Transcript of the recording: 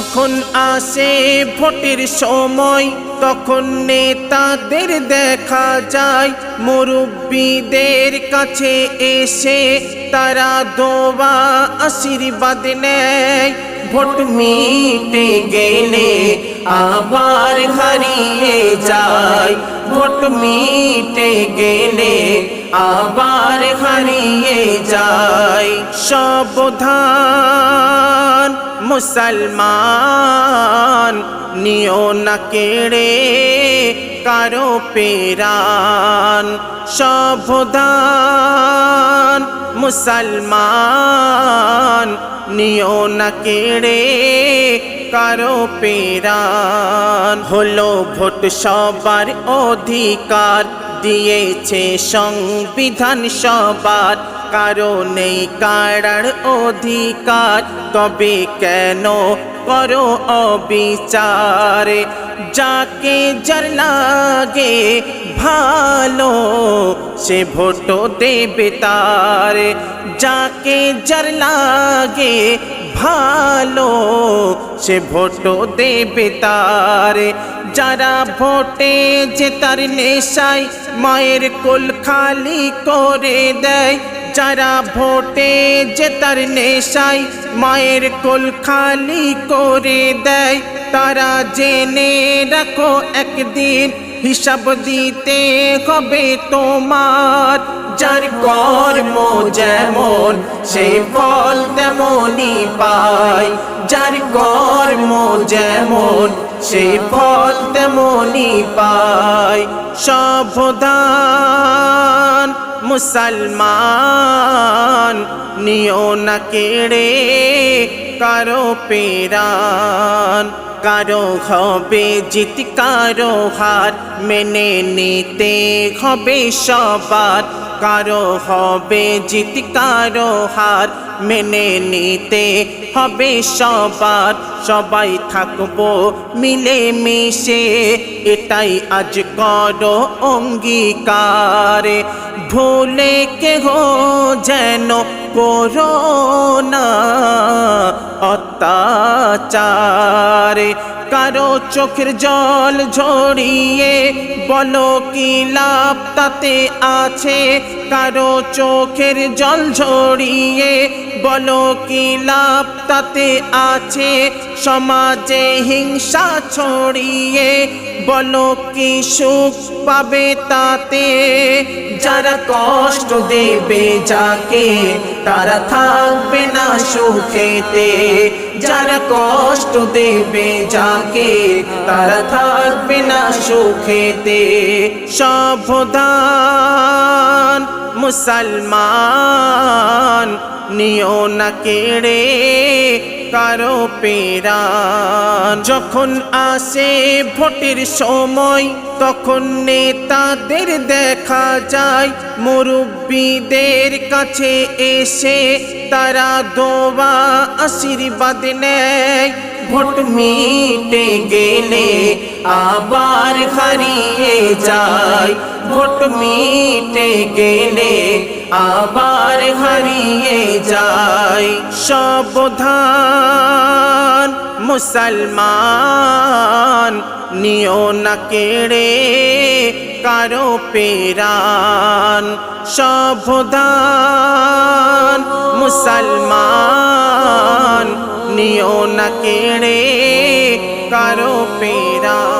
যখন আসে ভোটের সময়, তখন নেতাদের দেখা যায়। মুরব্বীদের কাছে এসে তারা দোয়া, আশীর্বাদ নেয়। ভোট মিটে গেলে আবার হারিয়ে যায়। ভোট মিটে গেলে আবার হারিয়ে যায়। সাবধান মুসলমান, নিও না কেড়ে কারও পেরান সাবধান, মুসলমান, নিও না কেড়ে কারও পেরান হলো ভোট সবার অধিকার দিয়েছে সংবিধান সবার কারণেই কারার অধিকার। তবে কেন করো অবিচারে? যাকে যার লাগে ভালো, সে ভোট দেবে তারে। যাকে যার লাগে ভালো, সে ভোট দেবে তারে। যারা ভোটে যে তার নেশায় মায়ের কোল খালি করে দেয়, যারা ভোটে যে তার নেশায় মায়ের কোল খালি করে দেয়, তারা জেনে রাখো একদিন হিসাব দিতে হবে তোমার। যার কর্ম যেমন, সেই ফল তেমনই পায় যার কর্ম যেমন, সেই ফল তেমনই পায় সাবধান, মুসলমান, নিও না কেড়ে কারও পেরান কারও হবে জিত, কারও হার মেনে নিতে হবে সবার। কারও হবে জিত, কারও হার মেনে নিতে হবে সবার। সবাই থাকব মিলে মিশে এটাই আজ করো অঙ্গীকার। ভুলে কেহ যেন করোনা অত্যাচারে। কারও চোখের জল ঝরিয়ে বলো কি লাভ তাতে আছে? কারও চোখের জল ঝরিয়ে বলো কি লাভ তাতে আছে? সমাজে হিংসা ছড়িয়ে বলো কি সুখ পাবে তাতে? যারা কষ্ট দেবে যাকে, তারা থাকবে না সুখেতে। যারা কষ্ট দেবে যাকে, তারা থাকবে না সুখেতে। সাবধান, মুসলমান, নিও না কেড়ে কারও পেরা যখন আসে ভোটের সময় তখন নেতাদের দেখা যায়, মুরব্বীদের কাছে এসে তারা দোয়া, আশীর্বাদ নেয়। ভোট মিটে গেলে আবার হারিয়ে যায়। ভোট মিটে গেলে আবার হারিয়ে যায়। সাবধান মুসলমান নিও না কেড়ে কারও পেরান সভদান মুসলমান নিও না কেড়ে কারও পেরান